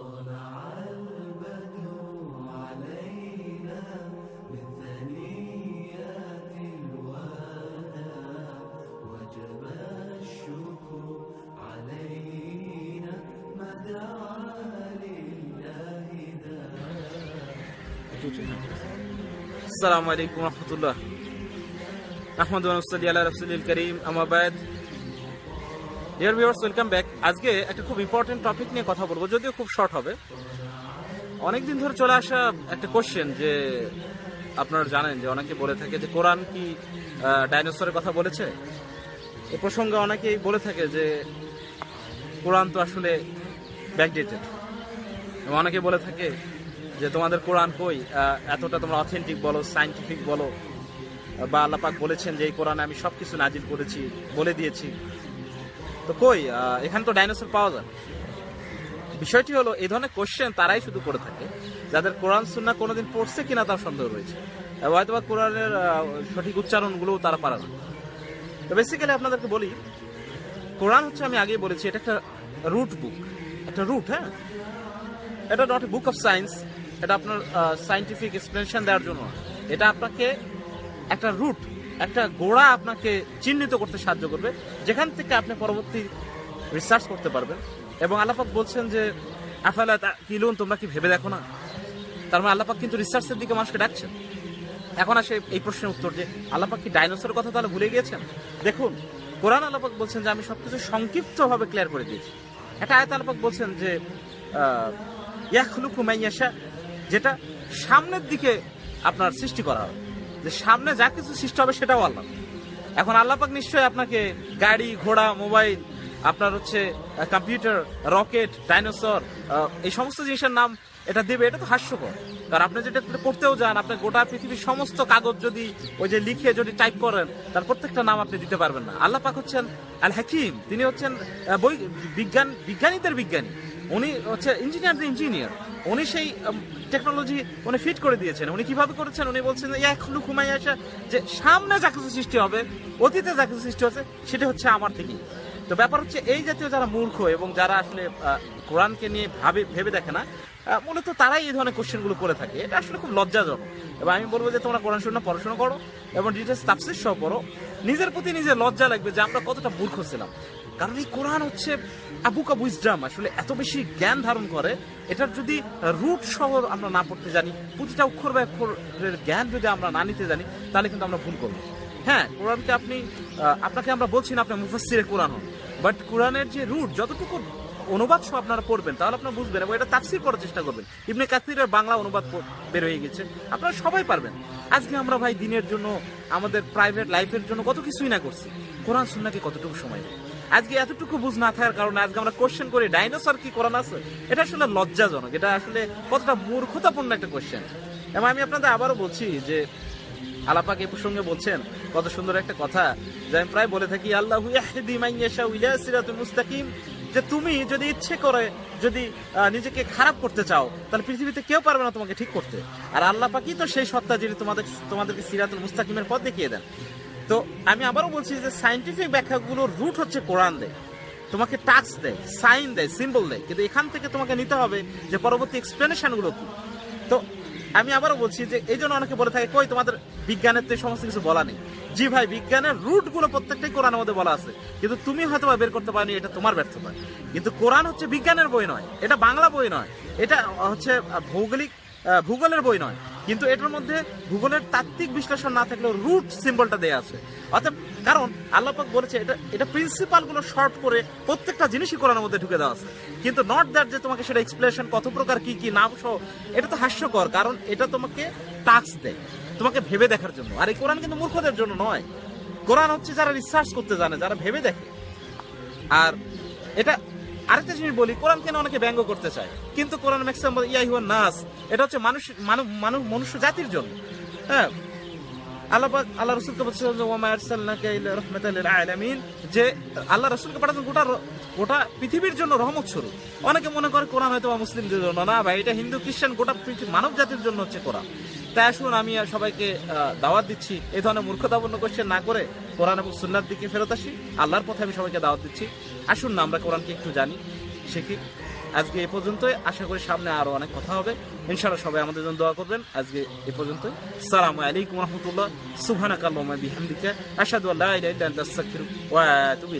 طلع البدر علينا من الوداع وجب الشكر علينا مدعا لله داع السلام عليكم ورحمة الله. أحمد ونصلي على رسول الكريم. أما بعد dear viewers welcome back আজকে একটা খুব ইম্পর্টেন্ট টপিক নিয়ে কথা বলব, যদিও খুব শর্ট হবে। অনেকদিন ধরে চলে আসা একটা কোশ্চেন যে আপনারা জানেন যে অনেকে বলে থাকে যে কোরআন কি ডাইনোসরের কথা বলেছে? এ প্রসঙ্গে অনেকেই বলে থাকে যে কোরআন তো আসলে ব্যাকডেটেড অনেকে বলে থাকে যে তোমাদের কোরআন কই? এতটা তোমরা অথেন্টিক বলো সাইন্টিফিক বলো। বা আল্লাপাক বলেছেন যে এই কোরআনে আমি সবকিছু নাজিল করেছি, বলে দিয়েছি। তো কই এখানে তো ডাইনোসর পাওয়া যায়। বিষয়টি হলো, এই ধরনের কোশ্চেন তারাই শুধু করে থাকে, যাদের কোরআন সুন্না কোনোদিন পড়ছে কিনা তার সন্দেহ রয়েছে। হয়তো বা কোরআনের সঠিক উচ্চারণগুলোও তারা পারে না। তো বেসিক্যালি আপনাদেরকে বলি, কোরআন হচ্ছে আমি আগেই বলেছি, এটা একটা রুট বুক একটা রুট হ্যাঁ? এটা নট বুক অফ সায়েন্স এটা আপনার সাইন্টিফিক এক্সপ্লেনেশন দেওয়ার জন্য। এটা আপনাকে একটা রুট একটা গোড়া আপনাকে চিহ্নিত করতে সাহায্য করবে, যেখান থেকে আপনি পরবর্তী রিসার্চ করতে পারবেন। এবং আল্লাপাক বলছেন যে, আফালা কিলুন তোমরা কি ভেবে দেখো না? তার মানে আল্লাপাক কিন্তু রিসার্চের দিকে মানুষকে ডাকছেন। এখন আসে এই প্রশ্নের উত্তর যে আল্লাপাক কি ডাইনোসরের কথা তাহলে ভুলে গিয়েছেন? দেখুন, কোরআন আল্লাপাক বলছেন যে, আমি সবকিছু সংক্ষিপ্তভাবে ক্লিয়ার করে দিয়েছি। একটা আয়ত আল্লাপাক বলছেন যে ইয়াখলুকু মাইয়াশা যেটা সামনের দিকে আপনার সৃষ্টি করা হবে যে সামনে যা কিছু সৃষ্টি হবে সেটাও আল্লাহ। এখন আল্লাপাক নিশ্চয়ই আপনাকে গাড়ি, ঘোড়া, মোবাইল, আপনার হচ্ছে কম্পিউটার, রকেট, ডাইনোসর এই সমস্ত জিনিসের নাম এটা দেবে, এটা তো হাস্যকর। কারণ আপনি যেটা করতেও যান, আপনি গোটা পৃথিবীর সমস্ত কাগজ যদি ওই যে লিখে যদি টাইপ করেন, তার প্রত্যেকটা নাম আপনি দিতে পারবেন না। আল্লাহ পাক হচ্ছেন আল হাকিম তিনি হচ্ছেন বই বিজ্ঞান বিজ্ঞানীদের বিজ্ঞানী। উনি হচ্ছে ইঞ্জিনিয়ারদের ইঞ্জিনিয়ার উনি সেই টেকনোলজি উনি ফিট করে দিয়েছেন। উনি কীভাবে করেছেন? উনি বলছেন লুক ঘুমাই আসা যে, সামনে যা কিছু সৃষ্টি হবে, অতীতে যা কিছু সৃষ্টি হচ্ছে সেটা হচ্ছে আমার থেকেই। তো ব্যাপার হচ্ছে, এই জাতীয় যারা মূর্খ এবং যারা আসলে কোরআনকে নিয়ে ভাবে, ভেবে দেখে না মূলত তারাই এই ধরনের কোশ্চেনগুলো করে থাকে। এটা আসলে খুব লজ্জাজনক। এবং আমি বলব যে, তোমরা কোরআন শূন্য পড়াশোনা করো এবং ডিটেলস তাফসির সহ পড়ো। নিজের প্রতি নিজের লজ্জা লাগবে যে, আমরা কতটা মূর্খ ছিলাম। কারণ এই কোরআন হচ্ছে আবুকা বুইজডাম আসলে এত বেশি জ্ঞান ধারণ করে, এটার যদি রুট সহ আমরা না পড়তে জানি, প্রতিটা অক্ষর বা অক্ষরের জ্ঞান যদি আমরা না নিতে জানি, তাহলে কিন্তু আমরা ভুল করব। হ্যাঁ কোরআনকে আপনি আপনাকে আমরা বলছি না আপনি মুফাসসিরে কোরআন হন বাট কোরআনের যে রুট, যতটুকু অনুবাদ সহ আপনারা পড়বেন, তাহলে আপনারা বুঝবেন এবং এটা তাফসির করার চেষ্টা করবেন। ইবনে কাসিরের বাংলা অনুবাদ বের হয়ে গেছে। আপনারা সবাই পারবেন। আজকে আমরা ভাই দিনের জন্য, আমাদের প্রাইভেট লাইফের জন্য কত কিছুই না করছি। কোরআন সুন্নাকে কতটুকু সময় দেয়? আজকে এতটুকু বুঝ না থাকার কারণে আজকে আমরা কোশ্চেন করি ডাইনোসর কি কোরআন আছে? এটা আসলে লজ্জাজনক, এটা আসলে কতটা মূর্খতাপূর্ণ একটা কোশ্চেন এবং আমি আপনাদের আবারও বলছি যে আলাপাক এই প্রসঙ্গে বলছেন, কত সুন্দর একটা কথা, যে আমি প্রায় বলে থাকি, আল্লাহ মুস্তাকিম। যে তুমি যদি ইচ্ছে করে, যদি নিজেকে খারাপ করতে চাও, তাহলে পৃথিবীতে কেউ পারবে না তোমাকে ঠিক করতে। আর আল্লাহ পাকই তো সেই সত্তা যিনি তোমাদের, তোমাদেরকে সিরাতুল মুস্তাকিমের পথ দেখিয়ে দেন। তো আমি আবারও বলছি যে সাইন্টিফিক ব্যাখ্যাগুলোর রুট হচ্ছে কোরআন দেয়। তোমাকে টাচ দেয় সাইন দেয় সিম্বল দেয়। কিন্তু এখান থেকে তোমাকে নিতে হবে যে পরবর্তী এক্সপ্লেনেশনগুলো কি। তো আমি আবারও বলছি যে এই জন্য অনেকে বলে থাকে, কই, তোমাদের বিজ্ঞানের তো সমস্ত কিছু বলা নেই। জি ভাই, বিজ্ঞানের রুটগুলো প্রত্যেকটাই কোরআনের মধ্যে বলা আছে। কিন্তু তুমি হয়তো বা বের করতে পারনি, এটা তোমার ব্যর্থতা। কিন্তু কোরআন হচ্ছে বিজ্ঞানের বই নয়, এটা বাংলা বই নয়, এটা হচ্ছে ভৌগোলিক ভূগোলের বই নয়। কিন্তু এটার মধ্যে ভূগোলের তাত্ত্বিক বিশ্লেষণ না থাকলেও রুট সিম্বলটা দেয়া আছে। অর্থাৎ কারণ আল্লাপাক বলেছে এটা এটা প্রিন্সিপালগুলো শর্ট করে প্রত্যেকটা জিনিসই কোরআনের মধ্যে ঢুকে দেওয়া আছে। কিন্তু নট দ্যাট যে তোমাকে সেটা এক্সপ্লেনেশন কত প্রকার, কি কি নাম সহ, এটা তো হাস্যকর, কারণ এটা তোমাকে টাস্ক দেয়, তোমাকে ভেবে দেখার জন্য। আর এই কোরআন কিন্তু মূর্খদের জন্য নয়। কোরআন হচ্ছে যারা রিসার্চ করতে জানে, যারা ভেবে দেখে। আর এটা আরেকটা জিনিস বলি, কোরআন কেন অনেকে ব্যঙ্গ করতে চায়? কিন্তু কোরআন ম্যাক্সিমাম ইয়া হুয়া নাস এটা হচ্ছে মানুষ মানব মানব মনুষ্য জাতির জন্য। হ্যাঁ? আল্লাহ আল্লাহ রসুলকে আলামিন যে আল্লাহ রসুলকে পাঠাতেন গোটা গোটা পৃথিবীর জন্য রহমত স্বরূপ। অনেকে মনে করে কোরআন হয়তো মুসলিমদের জন্য না, ভাই, এটা হিন্দু, খ্রিস্টান, গোটা মানব জাতির জন্য হচ্ছে কোরআন। তাই আসুন, আমি সবাইকে দাওয়াত দিচ্ছি। এই ধরনের মূর্খতাপূর্ণ কোশ্চেন না করে কোরআন এবং সুন্নার দিকে ফেরত আসি। আল্লাহর পথে আমি সবাইকে দাওয়াত দিচ্ছি। আসুন না, আমরা কোরআনকে একটু জানি, শিখি। আজকে এ পর্যন্তই। আশা করি সামনে আরও অনেক কথা হবে। ইনশাআল্লাহ সবাই আমাদের জন্য দোয়া করবেন। আজকে এ পর্যন্তই। সালামু আলাইকুম রহমতুল্লাহ। বিহামদিকা। ইলাহা ইল্লা আনতা, আস্তাগফিরুকা ওয়া আতুবু